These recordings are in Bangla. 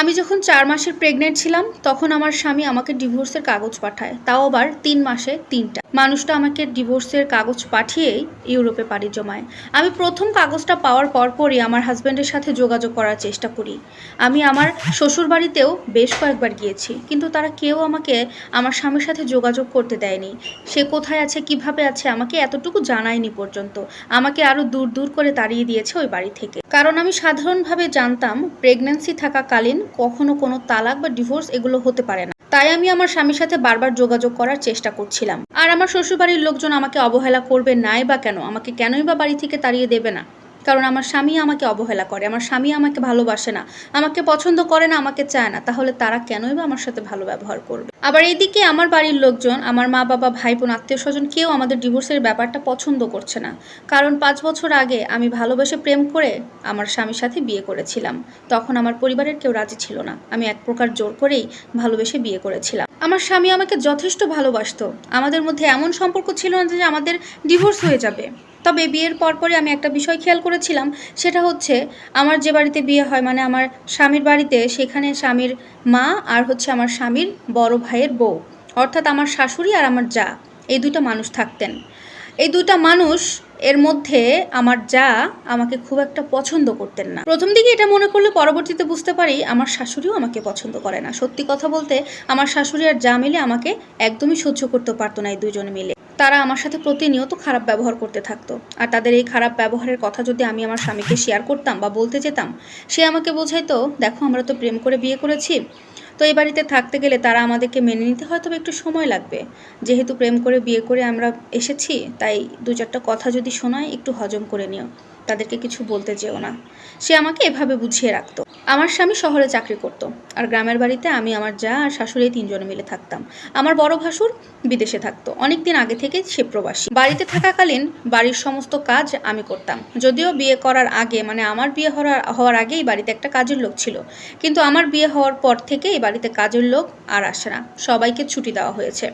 আমি যখন চার মাসের প্রেগনেন্ট ছিলাম, তখন আমার স্বামী আমাকে ডিভোর্সের কাগজ পাঠায়। তাও আবার তিন মাসে তিনটা। মানুষটা আমাকে ডিভোর্সের কাগজ পাঠিয়েই ইউরোপে পাড়ি জমায়। আমি প্রথম কাগজটা পাওয়ার পরপরই আমার হাজব্যান্ডের সাথে যোগাযোগ করার চেষ্টা করি। আমি আমার শ্বশুর বাড়িতেও বেশ কয়েকবার গিয়েছি, কিন্তু তারা কেউ আমাকে আমার স্বামীর সাথে যোগাযোগ করতে দেয়নি। সে কোথায় আছে, কীভাবে আছে, আমাকে এতটুকু জানায়নি পর্যন্ত। আমাকে আরও দূর দূর করে তাড়িয়ে দিয়েছে ওই বাড়ি থেকে। কারণ আমি সাধারণভাবে জানতাম প্রেগন্যান্সি থাকাকালীন কখনো কোনো তালাক বা ডিভোর্স এগুলো হতে পারে না। তাই আমি আমার স্বামীর সাথে বারবার যোগাযোগ করার চেষ্টা করছিলাম। আর আমার শ্বশুরবাড়ির লোকজন আমাকে অবহেলা করবে নাই বা কেন? আমাকে কেনই বা বাড়ি থেকে তাড়িয়ে দেবে না? কারণ আমার স্বামী আমাকে অবহেলা করে, আমার স্বামী আমাকে ভালোবাসে না, আমাকে পছন্দ করে না, আমাকে চায় না, তাহলে তারা কেনই বা আমার সাথে ভালো ব্যবহার করবে? আবার এইদিকে আমার বাড়ির লোকজন, আমার মা বাবা ভাই বোন আত্মীয় স্বজন কেউ আমাদের ডিভোর্সের ব্যাপারটা পছন্দ করছে না। কারণ পাঁচ বছর আগে আমি ভালোবেসে প্রেম করে আমার স্বামীর সাথে বিয়ে করেছিলাম। তখন আমার পরিবারের কেউ রাজি ছিল না। আমি এক প্রকার জোর করেই ভালোবেসে বিয়ে করেছিলাম। আমার স্বামী আমাকে যথেষ্ট ভালোবাসত। আমাদের মধ্যে এমন সম্পর্ক ছিল না যে আমাদের ডিভোর্স হয়ে যাবে। তবে বিয়ের পরপরই আমি একটা বিষয় খেয়াল করেছিলাম, সেটা হচ্ছে আমার যে বাড়িতে বিয়ে হয় মানে আমার স্বামীর বাড়িতে, সেখানে স্বামীর মা আর হচ্ছে আমার স্বামীর বড় ভাইয়ের বউ। অর্থাৎ আমার শাশুড়ি আর আমার যা, এই দুটো মানুষ থাকতেন। এই দুটা মানুষ এর মধ্যে আমার যা আমাকে খুব একটা পছন্দ করতেন না। প্রথম দিকে এটা মনে করলে পরবর্তীতে বুঝতে পারি আমার শাশুড়িও আমাকে পছন্দ করে না। সত্যি কথা বলতে আমার শাশুড়ি আর যা মিলে আমাকে একদমই সহ্য করতে পারতো না এই দুজন মিলে। তারা আমার সাথে প্রতিনিয়ত খারাপ ব্যবহার করতে থাকতো। আর তাদের এই খারাপ ব্যবহারের কথা যদি আমি আমার স্বামীকে শেয়ার করতাম বা বলতে যেতাম, সে আমাকে বোঝাইতো, দেখো, আমরা তো প্রেম করে বিয়ে করেছি। তো এই বাড়িতে থাকতে গেলে তারা আমাদেরকে মেনে নিতে হয়তো একটু সময় লাগবে। যেহেতু প্রেম করে বিয়ে করে আমরা এসেছি, তাই দু চারটা কথা যদি শোনায়, একটু হজম করে নিও। তাদেরকে কিছু বলতে যেও না। সে আমাকে এভাবে বুঝিয়ে রাখতো। আমার স্বামী শহরে চাকরি করত, আর গ্রামের বাড়িতে আমি, আমার যা আর শাশুড়ি তিনজনে মিলে থাকতাম। আমার বড় ভাসুর বিদেশে থাকতো। অনেক দিন আগে থেকে সে প্রবাসী। বাড়িতে থাকাকালীন বাড়ির সমস্ত কাজ আমি করতাম। যদিও বিয়ে করার আগে মানে আমার বিয়ে হওয়ার হওয়ার আগেই বাড়িতে একটা কাজের লোক ছিল। কিন্তু আমার বিয়ে হওয়ার পর থেকে এই বাড়িতে কাজের লোক আর আসে না। সবাইকে ছুটি দেওয়া হয়েছে।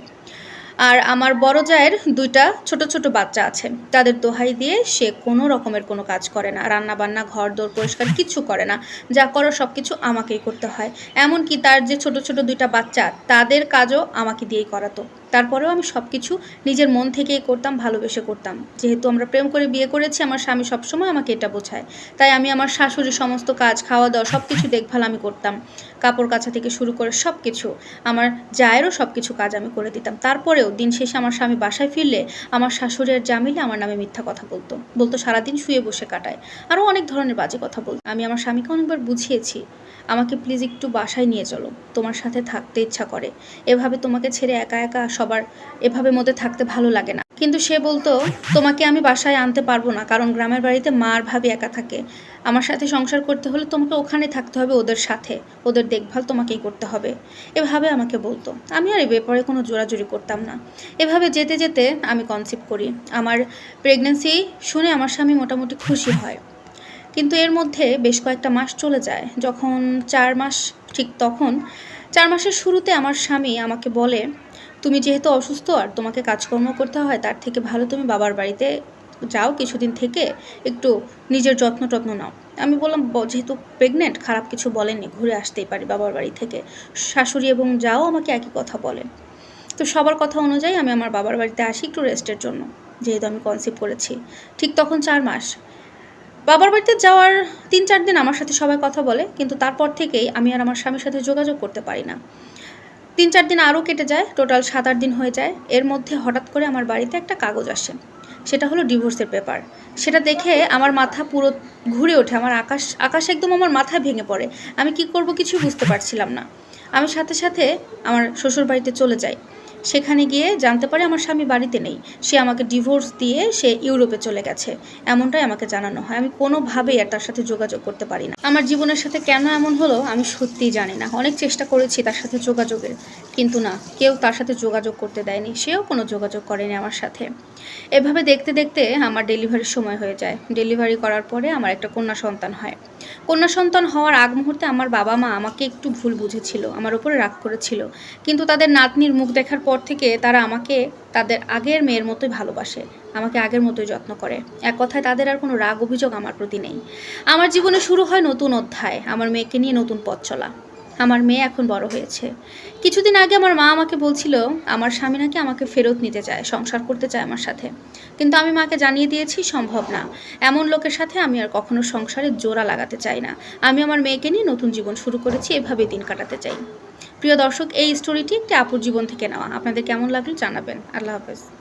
আর আমার বড় জায়ের দুইটা ছোট ছোট বাচ্চা আছে। তাদের দোহাই দিয়ে সে কোনো রকমের কোনো কাজ করে না। রান্না বান্না ঘর দোর পরিষ্কার কিছু করে না। যা করো সব কিছু আমাকেই করতে হয়। এমনকি তার যে ছোট ছোট দুইটা বাচ্চা, তাদের কাজও আমাকে দিয়েই করাতো। তারপরেও আমি সব কিছু নিজের মন থেকেই করতাম, ভালোবেসে করতাম। যেহেতু আমরা প্রেম করে বিয়ে করেছি, আমার স্বামী সবসময় আমাকে এটা বোঝায়। তাই আমি আমার শাশুড়ির সমস্ত কাজ খাওয়া দাওয়া সব কিছু দেখভাল আমি করতাম। কাপড় কাচা থেকে শুরু করে সব কিছু আমার জায়েরও সব কিছু কাজ আমি করে দিতাম। তারপরেও দিন শেষে আমার স্বামী বাসায় ফিরলে আমার শাশুড়ি আর জামিলে আমার নামে মিথ্যা কথা বলতো। বলতো, সারাদিন শুয়ে বসে কাটায়। আরও অনেক ধরনের বাজে কথা বলতো। আমি আমার স্বামীকে অনেকবার বুঝিয়েছি, আমাকে প্লিজ একটু বাসায় নিয়ে চলো। তোমার সাথে থাকতে ইচ্ছা করে। এভাবে তোমাকে ছেড়ে একা একা সবার এভাবে মধ্যে থাকতে ভালো লাগে না। কিন্তু সে বলতো, তোমাকে আমি বাসায় আনতে পারব না, কারণ গ্রামের বাড়িতে মার ভাবি একা থাকে। আমার সাথে সংসার করতে হলে তোমাকে ওখানে থাকতে হবে, ওদের সাথে। ওদের দেখভাল তোমাকেই করতে হবে। এভাবে আমাকে বলতো। আমি আর এই ব্যাপারে কোনো জোরাজুরি করতাম না। এভাবে যেতে যেতে আমি কনসিভ করি। আমার প্রেগনেন্সি শুনে আমার স্বামী মোটামুটি খুশি হয়। কিন্তু এর মধ্যে বেশ কয়েকটা মাস চলে যায়। যখন চার মাস ঠিক তখন, চার মাসের শুরুতে আমার স্বামী আমাকে বলে তুমি যেহেতু অসুস্থ আর তোমাকে কাজকর্ম করতে হয়, তার থেকে ভালো তুমি বাবার বাড়িতে যাও কিছুদিন থেকে, একটু নিজের যত্ন টত্ন নাও। আমি বললাম, "ব- যেহেতু প্রেগনেন্ট খারাপ কিছু বলেননি, ঘুরে আসতেই পারি বাবার বাড়ি থেকে। শাশুড়ি এবং যাও আমাকে একই কথা বলে তো সবার কথা অনুযায়ী আমি আমার বাবার বাড়িতে আসি একটু রেস্টের জন্য, যেহেতু আমি কনসিভ করেছি। ঠিক তখন চার মাস। বাবার বাড়িতে যাওয়ার তিন চার দিন আমার সাথে সবাই কথা বলে, কিন্তু তারপর থেকেই আমি আর আমার স্বামীর সাথে যোগাযোগ করতে পারি না। তিন চার দিন আরও কেটে যায়, টোটাল সাত আট দিন হয়ে যায়। এর মধ্যে হঠাৎ করে আমার বাড়িতে একটা কাগজ আসে। সেটা হলো ডিভোর্সের পেপার। সেটা দেখে আমার মাথা পুরো ঘুরে ওঠে। আমার আকাশ আকাশ একদম আমার মাথায় ভেঙে পড়ে। আমি কি করব কিছু বুঝতে পারছিলাম না। আমি সাথে সাথে আমার শ্বশুর বাড়িতে চলে যাই। সেখানে গিয়ে জানতে পারে আমার স্বামী বাড়িতে নেই। সে আমাকে ডিভোর্স দিয়ে সে ইউরোপে চলে গেছে। এমনটাই আমাকে জানানো হয়। আমি কোনোভাবেই আর তার সাথে যোগাযোগ করতে পারি না। আমার জীবনের সাথে কেন এমন হলো, আমি সত্যিই জানি না। অনেক চেষ্টা করেছি তার সাথে যোগাযোগের। কিন্তু না, কেউ তার সাথে যোগাযোগ করতে দেয়নি। সেও কোনো যোগাযোগ করেনি আমার সাথে। এভাবে দেখতে দেখতে আমার ডেলিভারির সময় হয়ে যায়। ডেলিভারি করার পরে আমার একটা কন্যা সন্তান হয়। কন্যা সন্তান হওয়ার আগ মুহূর্তে আমার বাবা মা আমাকে একটু ভুল বুঝেছিল, আমার উপরে রাগ করেছিল। কিন্তু তাদের নাতনির মুখ দেখার পর থেকে তারা আমাকে তাদের আগের মেয়ের মতোই ভালোবাসে, আমাকে আগের মতোই যত্ন করে। এক কথায় তাদের আর কোনো রাগ অভিযোগ আমার প্রতি নেই। আমার জীবনে শুরু হয় নতুন অধ্যায়, আমার মেয়েকে নিয়ে নতুন পথ চলা। আমার মেয়ে এখন বড় হয়েছে। কিছুদিন আগে আমার মা আমাকে বলছিল, আমার স্বামী নাকি আমাকে ফেরত নিতে চায়, সংসার করতে চায় আমার সাথে। কিন্তু আমি মাকে জানিয়ে দিয়েছি, সম্ভব না। এমন লোকের সাথে আমি আর কখনো সংসারে জোড়া লাগাতে চাই না। আমি আমার মেয়েকে নিয়ে নতুন জীবন শুরু করেছি এভাবে দিন কাটাতে চাই। প্রিয় দর্শক, এই স্টোরিটি একটি আপুর জীবন থেকে নেওয়া। আপনাদের কেমন লাগল জানাবেন। আল্লাহ হাফেজ।